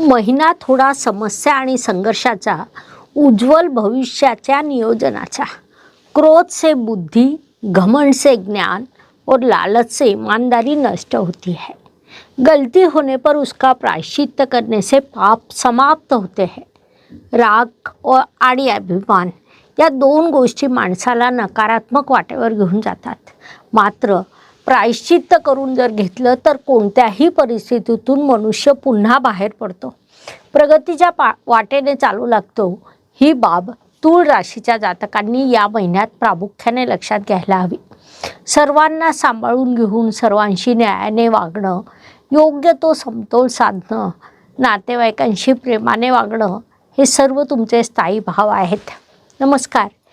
महिना थोडा समस्या आणि संघर्षाचा उज्ज्वल भविष्याच्या नियोजनाचा. क्रोध से बुद्धी घमंड से ज्ञान और लालच से ईमानदारी नष्ट होती है. गलती होने पर उसका प्रायश्चित्त करने से पाप समाप्त होते हैं. राग और आणि अभिमान या दोन गोष्टी माणसाला नकारात्मक वाटेवर घेऊन जातात. मात्र प्रायश्चित्त करून जर घेतलं तर कोणत्याही परिस्थितीतून मनुष्य पुन्हा बाहेर पडतो. प्रगतीच्या पा वाटेने चालू लागतो. ही बाब तूळ राशीच्या जातकांनी या महिन्यात प्रामुख्याने लक्षात घ्यायला हवी. सर्वांना सांभाळून घेऊन सर्वांशी न्यायाने वागणं योग्य तो समतोल साधणं नातेवाईकांशी प्रेमाने वागणं हे सर्व तुमचे स्थायी भाव आहेत. नमस्कार.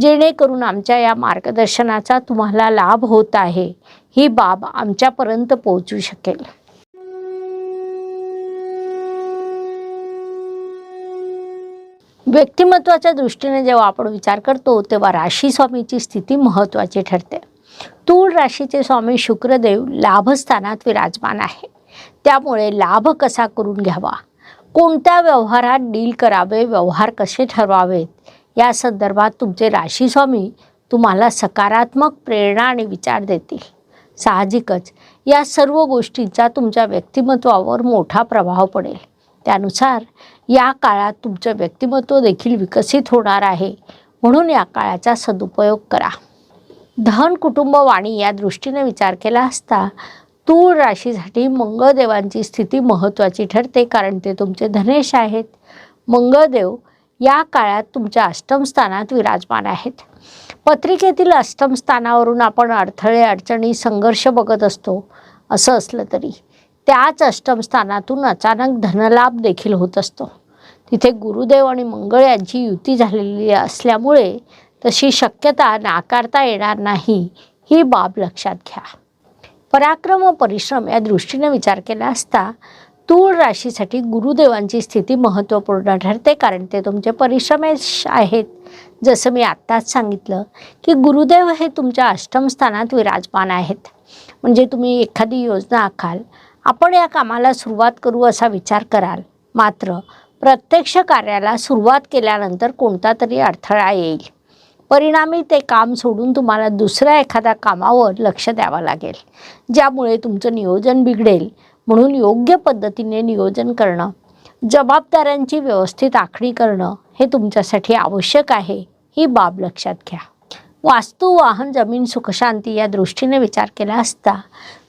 जेणेकरून आमच्या या मार्गदर्शनाचा तुम्हाला लाभ होत आहे. ही बाब आमच्यापर्यंत पोहोचू शकेल. व्यक्तिमत्वाच्या दृष्टीने जेव्हा आपण विचार करतो तेव्हा राशी स्वामीची स्थिती महत्त्वाची ठरते. तूळ राशीचे स्वामी शुक्रदेव लाभस्थानात विराजमान आहे. त्यामुळे लाभ कसा करून घ्यावा? कोणत्या व्यवहारात डील करावे? व्यवहार कसे ठरवावेत? या संदर्भात तुमचे राशीस्वामी तुम्हाला सकारात्मक प्रेरणा आणि विचार देतील. साहजिकच या सर्व गोष्टींचा तुमच्या व्यक्तिमत्वावर मोठा प्रभाव पडेल. त्यानुसार या काळात तुमचं व्यक्तिमत्व देखील विकसित होणार आहे. म्हणून या काळाचा सदुपयोग करा. धन कुटुंब वाणी या दृष्टीने विचार केला असता तूळ राशीसाठी मंगळदेवांची स्थिती महत्त्वाची ठरते कारण ते तुमचे धनेश आहेत. मंगळदेव या काळात तुमच्या अष्टम स्थानात विराजमान आहेत. पत्रिकेतील अष्टम स्थानावरून आपण अडथळे अडचणी संघर्ष बघत असतो. असं असलं तरी त्याच अष्टम स्थानातून अचानक धनलाभ देखील होत असतो. तिथे गुरुदेव आणि मंगळ यांची युती झालेली असल्यामुळे तशी शक्यता नाकारता येणार नाही ही बाब लक्षात घ्या. पराक्रम व परिश्रम या दृष्टीने विचार केला असता तूळ राशीसाठी गुरुदेवांची स्थिती महत्त्वपूर्ण ठरते कारण ते तुमचे परिश्रमेश आहेत. जसं मी आत्ताच सांगितलं की गुरुदेव हे तुमच्या अष्टमस्थानात विराजमान आहेत. म्हणजे तुम्ही एखादी योजना आखाल आपण या कामाला सुरुवात करू असा विचार कराल. मात्र प्रत्यक्ष कार्याला सुरुवात केल्यानंतर कोणता तरी अडथळा येईल. परिणामी ते काम सोडून तुम्हाला दुसऱ्या एखाद्या कामावर लक्ष द्यावं लागेल. ज्यामुळे तुमचं नियोजन बिघडेल. म्हणून योग्य पद्धतीने नियोजन करणं जबाबदाऱ्यांची व्यवस्थित आखणी करणं हे तुमच्यासाठी आवश्यक आहे ही बाब लक्षात घ्या. वास्तू वाहन जमीन सुखशांती या दृष्टीने विचार केला असता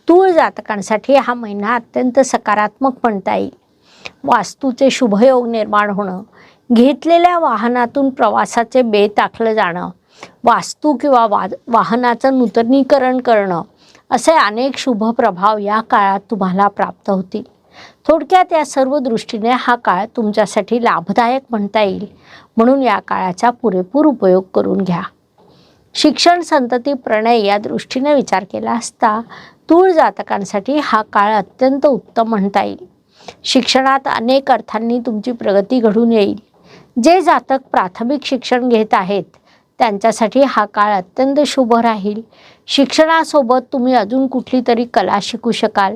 तूळ जातकांसाठी हा महिना अत्यंत सकारात्मक म्हणता येईल. वास्तूचे शुभयोग निर्माण होणं घेतलेल्या वाहनातून प्रवासाचे बेत आखलं जाणं वास्तू किंवा वा वाहनाचं नूतनीकरण करणं असे अनेक शुभ प्रभाव या काळात तुम्हाला प्राप्त होतील. थोडक्यात या सर्व दृष्टीने हा काळ तुमच्यासाठी लाभदायक म्हणता येईल. म्हणून या काळाचा पुरेपूर उपयोग करून घ्या. शिक्षण संतती प्रणय या दृष्टीने विचार केला असता तूळ जातकांसाठी हा काळ अत्यंत उत्तम म्हणता येईल. शिक्षणात अनेक अर्थांनी तुमची प्रगती घडून येईल. जे जातक प्राथमिक शिक्षण घेत आहेत त्यांच्यासाठी हा काळ अत्यंत शुभ राहील. शिक्षणासोबत तुम्ही अजून कुठली तरी कला शिकू शकाल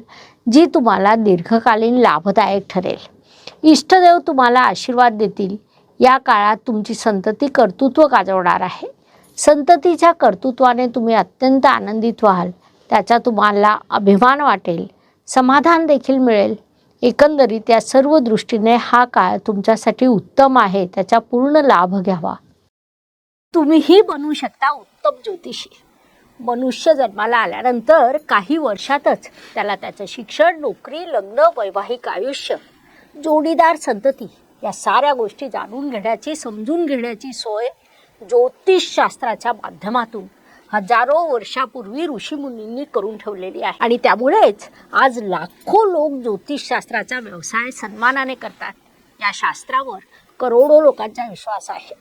जी तुम्हाला दीर्घकालीन लाभदायक ठरेल. इष्टदेव तुम्हाला आशीर्वाद देतील. या काळात तुमची संतती कर्तृत्व गाजवणार आहे. संततीच्या कर्तृत्वाने तुम्ही अत्यंत आनंदित व्हाल. त्याचा तुम्हाला अभिमान वाटेल. समाधान देखील मिळेल. एकंदरीत या सर्व दृष्टीने हा काळ तुमच्यासाठी उत्तम आहे. त्याचा पूर्ण लाभ घ्यावा. तुम्हीही बनू शकता उत्तम ज्योतिषी. मनुष्य जन्माला आल्यानंतर काही वर्षातच त्याला त्याचं शिक्षण नोकरी लग्न वैवाहिक आयुष्य जोडीदार संतती या साऱ्या गोष्टी जाणून घेण्याची समजून घेण्याची सोय ज्योतिषशास्त्राच्या माध्यमातून हजारो वर्षापूर्वी ऋषीमुनींनी करून ठेवलेली आहे. आणि त्यामुळेच आज लाखो लोक ज्योतिषशास्त्राचा व्यवसाय सन्मानाने करतात. या शास्त्रावर करोडो लोकांचा विश्वास आहे.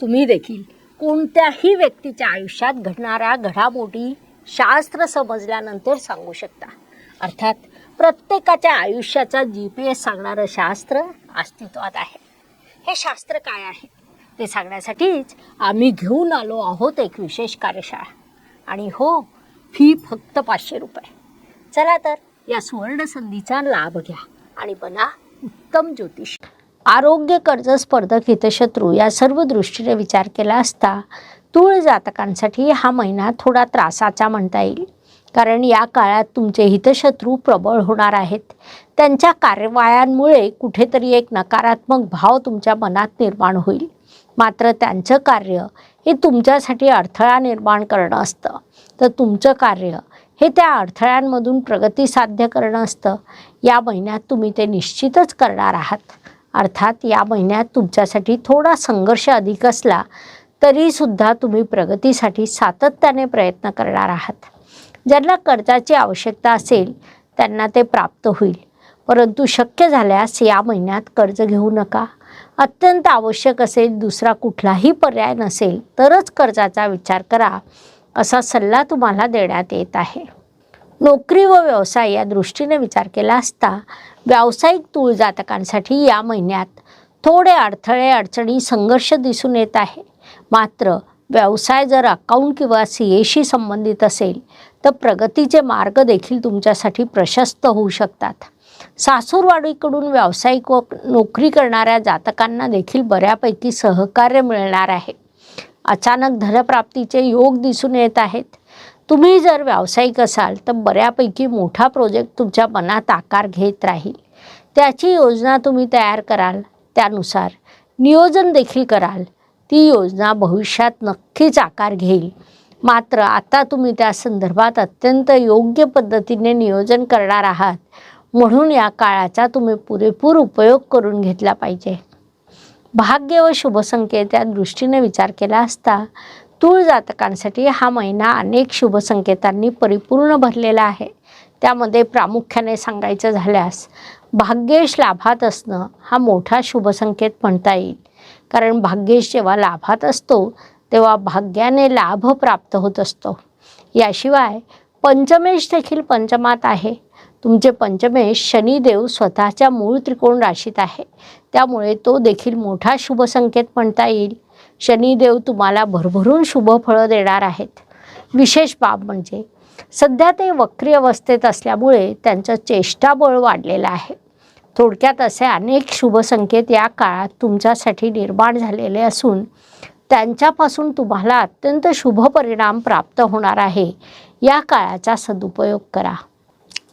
तुम्ही देखील कोणत्याही व्यक्तीच्या आयुष्यात घडणाऱ्या घडामोडी शास्त्र समजल्यानंतर सांगू शकता. अर्थात प्रत्येकाच्या आयुष्याचा जी पी एस सांगणारं शास्त्र अस्तित्वात आहे. हे शास्त्र काय आहे? ते सांगण्यासाठीच आम्ही घेऊन आलो आहोत एक विशेष कार्यशाळा. आणि हो फी फक्त पाचशे रुपये. चला तर या सुवर्ण संधीचा लाभ घ्या आणि बना उत्तम ज्योतिष. आरोग्य कर्ज स्पर्धक हितशत्रू या सर्व दृष्टीने विचार केला असता तूळ जातकांसाठी हा महिना थोडा त्रासाचा म्हणता येईल. कारण या काळात तुमचे हितशत्रू प्रबळ होणार आहेत. त्यांच्या कार्यवायांमुळे कुठेतरी एक नकारात्मक भाव तुमच्या मनात निर्माण होईल. मात्र त्यांचं कार्य हे तुमच्यासाठी अडथळा निर्माण करणं असतं. तर तुमचं कार्य हे त्या अडथळ्यांमधून प्रगती साध्य करणं असतं. या महिन्यात तुम्ही ते निश्चितच करणार आहात. अर्थात या महिन्यात तुमच्यासाठी थोडा संघर्ष अधिक असला तरीसुद्धा तुम्ही प्रगतीसाठी सातत्याने प्रयत्न करणार आहात. ज्यांना कर्जाची आवश्यकता असेल त्यांना ते प्राप्त होईल. परंतु शक्य झाल्यास या महिन्यात कर्ज घेऊ नका. अत्यंत आवश्यक असेल दुसरा कुठलाही पर्याय नसेल तरच कर्जाचा विचार करा असा सल्ला तुम्हाला देण्यात येत आहे. नोकरी व व्यवसाय या दृष्टीने विचार केला असता व्यावसायिक तूळ जातकांसाठी या महिन्यात थोडे अडथळे अडचणी संघर्ष दिसून येत आहे. मात्र व्यवसाय जर अकाउंट किंवा सी एशी संबंधित असेल तर प्रगतीचे मार्ग देखील तुमच्यासाठी प्रशस्त होऊ शकतात. सासूरवाडीकडून व्यावसायिक व नोकरी करणाऱ्या जातकांना देखील बऱ्यापैकी सहकार्य मिळणार आहे. अचानक धनप्राप्तीचे योग दिसून येत आहेत. तुम्ही जर व्यावसायिक असाल तर बऱ्यापैकी मोठा प्रोजेक्ट तुमच्या मनात आकार घेत राहील. त्याची योजना तुम्ही तयार कराल त्यानुसार नियोजन देखील कराल. ती योजना भविष्यात नक्कीच आकार घेईल. मात्र आता तुम्ही त्या संदर्भात अत्यंत योग्य पद्धतीने नियोजन करणार आहात. म्हणून या काळाचा तुम्ही पुरेपूर उपयोग करून घेतला पाहिजे. भाग्य व शुभसंकेत त्या दृष्टीने विचार केला असता तुळ जातकांसाठी हा महिना अनेक शुभसंकेतांनी परिपूर्ण भरलेला आहे. त्यामध्ये प्रामुख्याने सांगायचं झाल्यास भाग्येश लाभात असणं हा मोठा शुभसंकेत म्हणता येईल. कारण भाग्येश जेव्हा लाभात असतो तेव्हा भाग्याने लाभ प्राप्त होत असतो. याशिवाय पंचमेश देखील पंचमात आहे. तुमचे पंचमेश शनिदेव स्वतःच्या मूळ त्रिकोण राशीत आहे. त्यामुळे तो देखील मोठा शुभसंकेत म्हणता येईल. शनिदेव तुम्हाला भरभरून शुभफळं देणार आहेत. विशेष बाब म्हणजे सध्या ते वक्री अवस्थेत असल्यामुळे त्यांचं चेष्टाबळ वाढलेलं आहे. थोडक्यात असे अनेक शुभसंकेत या काळात तुमच्यासाठी निर्माण झालेले असून त्यांच्यापासून तुम्हाला अत्यंत शुभ परिणाम प्राप्त होणार आहे. या काळाचा सदुपयोग करा.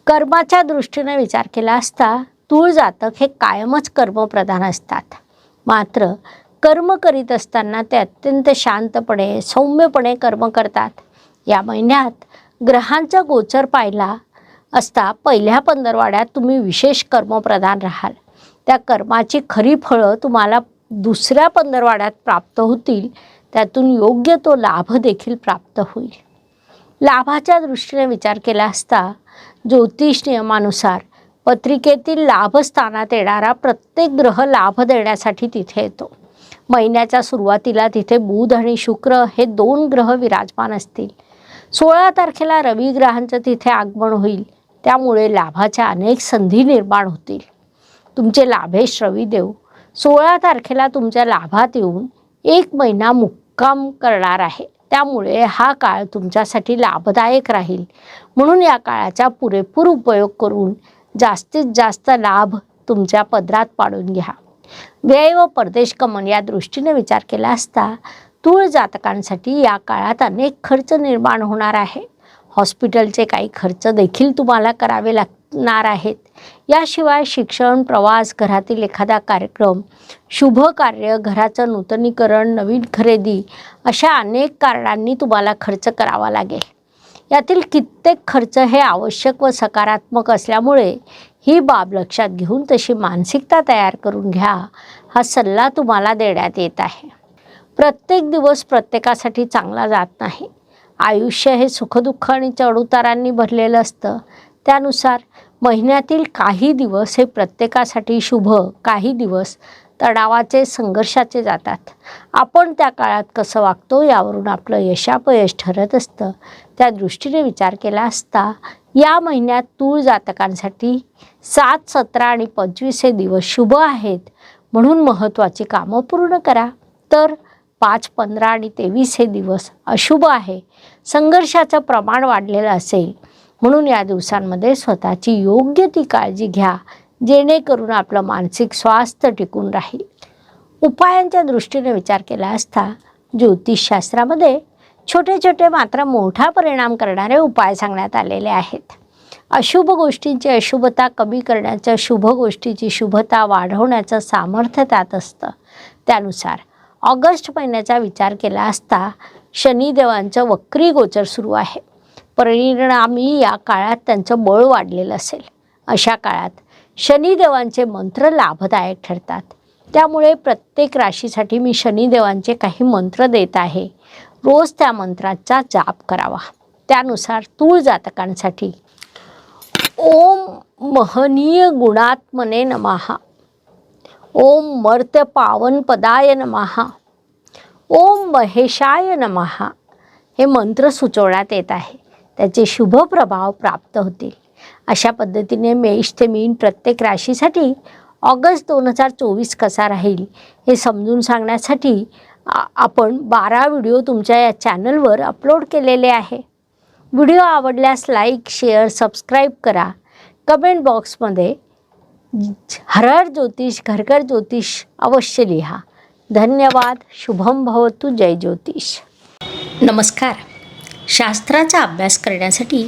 कर्माच्या दृष्टीने विचार केला असता तूळ जातक हे कायमच कर्मप्रधान असतात. मात्र कर्म करीत असताना ते अत्यंत शांतपणे सौम्यपणे कर्म करतात. या महिन्यात ग्रहांचा गोचर पाहिला असता पहिल्या पंधरवाड्यात तुम्ही विशेष कर्मप्रधान राहाल. त्या कर्माची खरी फळं तुम्हाला दुसऱ्या पंधरवाड्यात प्राप्त होतील. त्यातून योग्य तो लाभ देखील प्राप्त होईल. लाभाच्या दृष्टीने विचार केला असता ज्योतिष नियमानुसार पत्रिकेतील लाभस्थानात येणारा प्रत्येक ग्रह लाभ देण्यासाठी तिथे येतो. महिन्याच्या सुरुवातीला तिथे बुध आणि शुक्र हे दोन ग्रह विराजमान असतील. सोळा तारखेला रवी ग्रहांचं तिथे आगमन होईल. त्यामुळे लाभाच्या अनेक संधी निर्माण होतील. तुमचे लाभेश रविदेव सोळा तारखेला तुमच्या लाभात येऊन एक महिना मुक्काम करणार आहे. त्यामुळे हा काळ तुमच्यासाठी लाभदायक राहील. म्हणून या काळाचा पुरेपूर उपयोग करून जास्तीत जास्त लाभ तुमच्या पदरात पाडून घ्या. व्यय व परदेश गमन या दृष्टीने विचार केला असता तूळ जातकांसाठी या काळात अनेक खर्च निर्माण होणार आहे. हॉस्पिटलचे काही खर्च देखील तुम्हाला करावे लागणार आहेत. याशिवाय शिक्षण प्रवास घरातील एखादा कार्यक्रम शुभ कार्य घराचं नूतनीकरण नवीन खरेदी अशा अनेक कारणांनी तुम्हाला खर्च करावा लागेल. यातील कित्येक खर्च हे आवश्यक व सकारात्मक असल्यामुळे ही बाब लक्षात घेऊन तशी मानसिकता तयार करून घ्या हा सल्ला तुम्हाला देण्यात येत आहे. प्रत्येक दिवस प्रत्येकासाठी चांगला जात नाही. आयुष्य हे सुखदुःख आणि चढउतारांनी भरलेलं असतं. त्यानुसार महिन्यातील काही दिवस हे प्रत्येकासाठी शुभ काही दिवस तणावाचे संघर्षाचे जातात. आपण त्या काळात कसं वागतो यावरून आपलं यशापयश ठरत असतं. त्या दृष्टीने विचार केला असता या महिन्यात तूळ जातकांसाठी सात सतरा आणि पंचवीस हे दिवस शुभ आहेत. म्हणून महत्त्वाची कामं पूर्ण करा. तर पाच पंधरा आणि तेवीस हे दिवस अशुभ आहे. संघर्षाचं प्रमाण वाढलेलं असेल. म्हणून या दिवसांमध्ये स्वतःची योग्य ती काळजी घ्या. जेणेकरून आपलं मानसिक स्वास्थ्य टिकून राहील. उपायांच्या दृष्टीने विचार केला असता ज्योतिषशास्त्रामध्ये छोटे छोटे मात्र मोठा परिणाम करणारे उपाय सांगण्यात आलेले आहेत. अशुभ गोष्टींची अशुभता कमी करण्याचं शुभ गोष्टीची शुभता वाढवण्याचं सामर्थ्य त्यात असतं. त्यानुसार ऑगस्ट महिन्याचा विचार केला असता शनिदेवांचं वक्री गोचर सुरू आहे. परिणामी या काळात त्यांचं बळ वाढलेलं असेल. अशा काळात शनिदेवांचे मंत्र लाभदायक ठरतात. त्यामुळे प्रत्येक राशीसाठी मी शनिदेवांचे काही मंत्र देत आहे. रोज त्या मंत्राचा जाप करावा. त्यानुसार तूळ जातकांसाठी. ओम महनीय गुणात्मने नमहा ओम मर्त्य पावन पदाय नमहा ओम महेशाय नमहा हे मंत्र सुचवण्यात येत आहे. त्याचे शुभ प्रभाव प्राप्त होतील. अशा पद्धतीने मेष ते मीन प्रत्येक राशीसाठी ऑगस्ट दोन हजार चोवीस कसा राहील हे समजून सांगण्यासाठी आपण बारा व्हिडिओ तुमच्या या चॅनलवर अपलोड केलेले आहे. व्हिडिओ आवडल्यास लाईक शेअर सबस्क्राईब करा. कमेंट बॉक्समध्ये हरहर ज्योतिष घर घर ज्योतिष अवश्य लिहा. धन्यवाद शुभम भवतु जय ज्योतिष. नमस्कार. शास्त्राचा अभ्यास करण्यासाठी